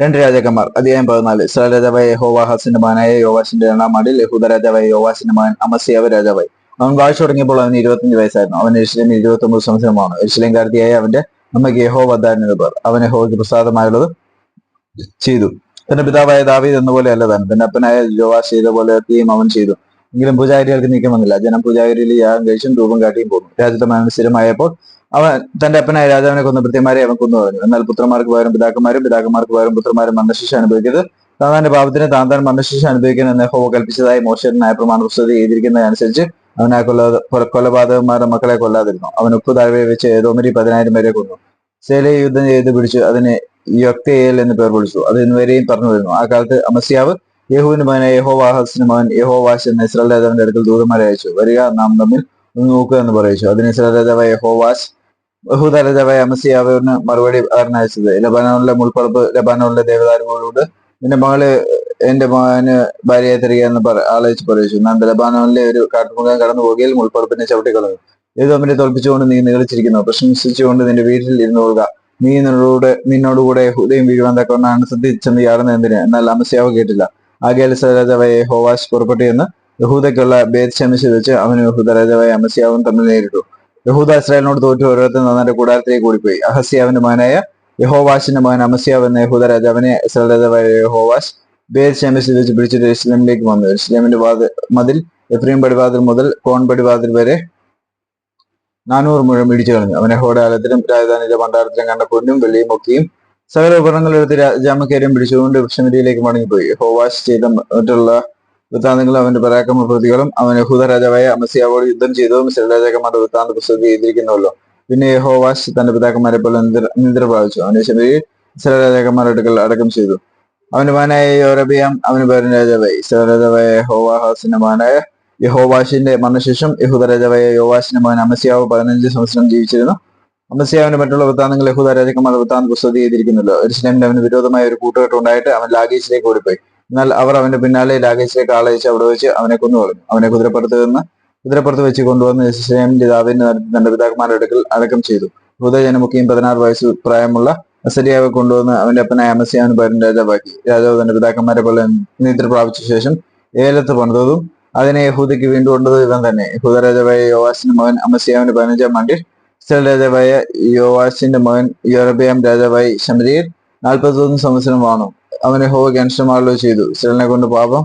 രണ്ട് രാജാക്കന്മാർ. അധ്യായം പതിനാല്. ഇസ്രായേൽ രാജാവായ യഹോവാഹാസിന്റെ മകനായ യോവാശിന്റെ രണ്ടാം ആണ്ടിൽ യഹൂദ രാജാവായ യോവാശിന്റെ മകൻ അമസ്യാവ് രാജാവായി. അവൻ വാഴ്ച തുടങ്ങിയപ്പോൾ അവന് ഇരുപത്തിയഞ്ച് വയസ്സായിരുന്നു. അവൻ എരിശിലേം ഇരുപത്തി ഒമ്പത് സംവത്സരമാണ് എരിശിലേംകാരത്തിയായ അവന്റെ അമ്മയ്ക്ക് യഹോ വദ്ദാൻ പേർ. അവൻ യഹോയ്ക്ക് പ്രസാദമായുള്ളത് ചെയ്തു. തന്റെ പിതാവായ ദാവീദ് എന്നപോലെ അല്ല താൻ തന്റെ അപ്പനായ യോവാശ് ചെയ്ത പോലെ തീയും അവൻ ചെയ്തു. എങ്കിലും പൂജാരികൾക്ക് നീക്കം വന്നില്ല. ജനം പൂജാരിയിൽ യാഗം കഴിച്ചും രൂപം കാട്ടിയും പോന്നു. രാജ്യത്തെ മരണം സ്ഥിരമായപ്പോൾ അവൻ തന്റെ അപ്പനായ രാജാവിനെ കൊന്ന ഭൃത്യമാരെ അവൻ കൊന്നു പറഞ്ഞു എന്നാൽ പുത്രന്മാർക്ക് പകരം പിതാക്കന്മാരും പിതാക്കന്മാർക്ക് പകരം പുത്രന്മാരും മന്ദശിക്ഷ അനുഭവിക്കരുത്. താൻ തന്റെ പാപത്തിന് താൻ താൻ മന്ദശിക്ഷ അനുഭവിക്കണം എന്ന് ഹോവ കൽപ്പിച്ചതായി മോശനായ പുസ്തകം എഴുതിയിരിക്കുന്നതനുസരിച്ച് അവനെ കൊല്ലാതെ കൊലപാതകന്മാരുടെ മക്കളെ കൊല്ലാതിരുന്നു. അവൻ ഉപ്പ് താഴ്വയെ വെച്ച് ഏതോമരി പതിനായിരം പേരെ കൊന്നു. സേലയെ യുദ്ധം ചെയ്ത് പിടിച്ചു അതിനെ യൊക്തയേൽ എന്ന് പേർ വിളിച്ചു. അത് ഇന്നുവരെയും പറഞ്ഞു വരുന്നു. ആ കാലത്ത് അമസ്യാവ് യഹുവിന്റെ യഹോ വാഹസിന് മകൻ യഹോവാശ് എന്ന ഇസ്രായേൽ രാജാവിന്റെ അടുക്കൽ ദൂതന്മാരെ അയച്ചു. വരിക നാം തമ്മിൽ ഒന്ന് നോക്കുക എന്ന് പറയിച്ചു. അതിന് ഇസ്രായേൽ രാജാവായ യഹോവാശ് യഹൂദ രാജാവായ അവന് മറുപടി അയച്ചത് ലബാനോണിലെ മുൾപ്പറപ്പ് ലബാനോണിലെ ദേവദാരുകളോട് നിന്റെ മകൾ എന്റെ മകന് ഭാര്യയെ തരിക എന്ന് പറ ആലോചിച്ച് പറയിച്ചു നാം ലബാനോണിലെ ഒരു കാട്ടുമുഖം കടന്നു പോകുകയിൽ മുൾപ്പറപ്പിനെ ചവിട്ടിക്കളഞ്ഞു. ഇത് അമ്മിനെ തോൽപ്പിച്ചുകൊണ്ട് നീ നികളിച്ചിരിക്കുന്നു പ്രശംസിച്ചുകൊണ്ട് നിന്റെ വീട്ടിൽ ഇരുന്നു കൊള്ളുക നീ നിന്നോട് നിന്നോടുകൂടെ ഹൃദയം വീഴുവാൻ തക്കവണ്ണാണ് ശ്രദ്ധിച്ചെന്ന് യാടുന്ന എന്തിന്? എന്നാൽ അമസ്യാവ് കേട്ടില്ല. ആകയാൽ രാജാവായ ഹോവാശ് പുറപ്പെട്ടു എന്ന് യഹൂദയ്ക്കുള്ള ഭേദ ശമിച്ച് വെച്ച് അവന് യഹൂദ രാജാവായ അമസ്യാവും തമ്മിൽ നേരിട്ടു. യഹൂദ ഇസ്രായേലിനോട് തോറ്റു ഓരോരുത്തരും നന്നാന്റെ കൂടാരത്തിലേക്ക് ഓടിപ്പോയി. അഹസ്യാവിന്റെ മകനായ യഹോവാശിന്റെ മകൻ അമസ്യാവ് എന്ന യഹൂദ രാജാവിനെ ഇസ്രായേൽ രാജാവായ യഹോവാശ് ബേത് ഷാമിസിൽ വെച്ച് പിടിച്ചിട്ട് ഇസ്ലാമിലേക്ക് വന്നു. ഇസ്ലാമിന്റെ വാതിൽ മതിൽ എഫ്രീം പടിവാതിൽ മുതൽ കോൺ പടിവാതിൽ വരെ നാനൂറ് മുഴം ഇടിച്ചു കളഞ്ഞു. അവനെ ഹോടാലത്തിലും രാജധാനിയിലെ ഭണ്ഡാരത്തിലും കണ്ട പൊന്നും വെള്ളിയും ഒക്കെയും സകല ഉപകരണങ്ങൾ എടുത്ത് ജാമക്കേരം പിടിച്ചുകൊണ്ട് ഉപശമിതിയിലേക്ക് മടങ്ങിപ്പോയി. ഹോവാശ് ചെയ്ത മറ്റുള്ള വൃത്താന്തങ്ങളും അവന്റെ പരാക്രമ പ്രതികളും അവൻ യഹൂദ രാജാവായ അമസിയാവോട് യുദ്ധം ചെയ്തതും ഇസ്രായേൽ രാജാക്കന്മാരുടെ വൃത്താന്ത പുസ്തകത്തിൽ എഴുതിയിരിക്കുന്നുവല്ലോ പിന്നെ യഹോവാസ് തന്റെ പിതാക്കന്മാരെ പോലെ നിദ്ര പ്രാപിച്ചു അവന്റെ ശബരിയിൽ ഇസ്രായേൽ രാജാക്കന്മാരുടെ അടുക്കൽ അടക്കം ചെയ്തു. അവന്റെ മകനായ യോരബിയാം അവന് പേരൻ രാജാവായി. ഇസ്രായേൽ രാജാവായ യഹോവാഹാസിന്റെ മകനായ യഹോവാഷിന്റെ മരണശേഷം യഹൂദ രാജാവായ യോവാഷിന്റെ മകൻ അമസിയാവ് പതിനഞ്ച് സംവത്സരം ജീവിച്ചിരുന്നു. അമസിയാവിന് മറ്റുള്ള വൃത്താന്തങ്ങൾ യഹൂദ രാജാക്കന്മാരുടെ വൃത്താന്ത പുസ്തകം ചെയ്തിരിക്കുന്നുള്ളൂ എരുസലേമിൽ അവന് വിരോധമായ ഒരു കൂട്ടുകെട്ട് ഉണ്ടായിട്ട് അവൻ ലാഗേജിലേക്ക് ഓടിപ്പോയി. എന്നാൽ അവർ അവന്റെ പിന്നാലെ ലാഗേജിലേക്ക് ആളയച്ച് അവിടെ വെച്ച് അവനെ കൊന്നുകളഞ്ഞു. അവനെ കുതിരപ്പുറത്ത് നിന്ന് കുതിരപ്പുറത്ത് വെച്ച് കൊണ്ടുവന്ന് എരുസലേമിന്റെ ദാവിന്റെ ദണ്ഡപിതാക്കന്മാരുടെ അടുക്കൽ അടക്കം ചെയ്തു. ഹൃദയജനമുഖയും പതിനാറ് വയസ്സ് പ്രായമുള്ള അസരിയാവെ കൊണ്ടുവന്ന് അവന്റെ അപ്പനായ അമസിയാവിന് പകരം രാജാവാക്കി. രാജാവ് തന്റെ പിതാക്കന്മാരെ പോലെ നിദ്ര പ്രാപിച്ച ശേഷം ഏലത്ത് പണിതതും അതിനെ യഹൂദയ്ക്ക് വീണ്ടും കൊണ്ടത് ഇവൻ തന്നെ. യഹൂദ രാജാവായ യോവാസിന്റെ മകൻ അമസിയാവിന്റെ പതിനഞ്ചാം ആണ്ടിൽ ഇസ്രായേൽ രാജാവായ യോവാസിന്റെ മകൻ യൂറോപ്യാം രാജാവായി ശമരിയിൽ നാൽപ്പത്തൊന്ന് സംവത്സരം വാണു. അവനെ ഹോവ അനുഷ്ഠമാണല്ലോ ചെയ്തു. ഇസ്രായേലിനെ കൊണ്ട് പാപം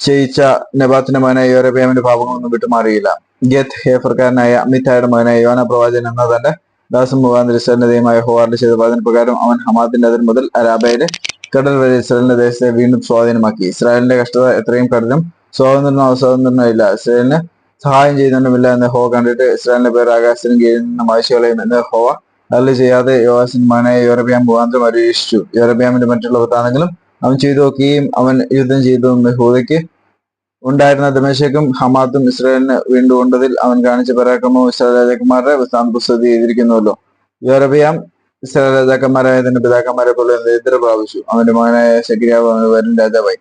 ചെയ്യിച്ച നബാത്തിന്റെ മകനായ യോരബിയാമിന്റെ പാപങ്ങളൊന്നും വിട്ടുമാറിയില്ല. ഗത്ത് ഹേഫർക്കാരനായ അമിതായുടെ മകനായ യോന പ്രവാചൻ എന്ന തന്റെ ദാസം മുഖാന്തര ഇസ്രായേലിന്റെ ദൈവമായ ഹോവാറിന്റെ ചെയ്ത വാദന പ്രകാരം അവൻ ഹമാദിന്റെ അതിർ മുതൽ അരാബയിലെ കടൽ വരെ ഇസ്രേലിന്റെ ദേശത്തെ വീണ്ടും സ്വാധീനമാക്കി. ഇസ്രായേലിന്റെ കഷ്ടത എത്രയും കഠിനം സ്വാതന്ത്ര്യമോ അസ്വാതന്ത്ര്യമോ ഇല്ല. ഇസ്രേലിന് സഹായം ചെയ്യുന്നുമില്ല എന്ന് ഹോ കണ്ടിട്ട് ഇസ്രായേലിന്റെ പേർ ആകാശത്തിനും കീഴിൽ നിന്ന് മായ്ച്ചുകളയും എന്ന് ഹോവ അല്ല ചെയ്യാതെ യോവാസിന് യൂറോപ്യൻ യോറബിയാം മുഖാന്തരം അന്വേഷിച്ചു യൂറോപ്യാമിന്റെ മറ്റുള്ള പ്രധാനങ്ങളും അവൻ ചെയ്തു നോക്കുകയും അവൻ യുദ്ധം ചെയ്തു. യഹൂദയ്ക്ക് ഉണ്ടായിരുന്ന ദമേശക്കും ഹമാത്തും ഇസ്രായേലിന് വീണ്ടും കൊണ്ടതിൽ അവൻ കാണിച്ച പരാക്രമവും ഇസ്രായേൽ രാജാക്കന്മാരുടെ വൃത്താന്ത പുസ്തകത്തിൽ എഴുതിയിരിക്കുന്നുവല്ലോ. യൂറോപ്യാം ഇസ്രായേൽ രാജാക്കന്മാരായ തന്റെ പിതാക്കന്മാരെ പോലെ നിദ്ര പ്രാപിച്ചു. അവന്റെ മകനായ ശക്രിയാവ് അവന് വരും രാജാവായി.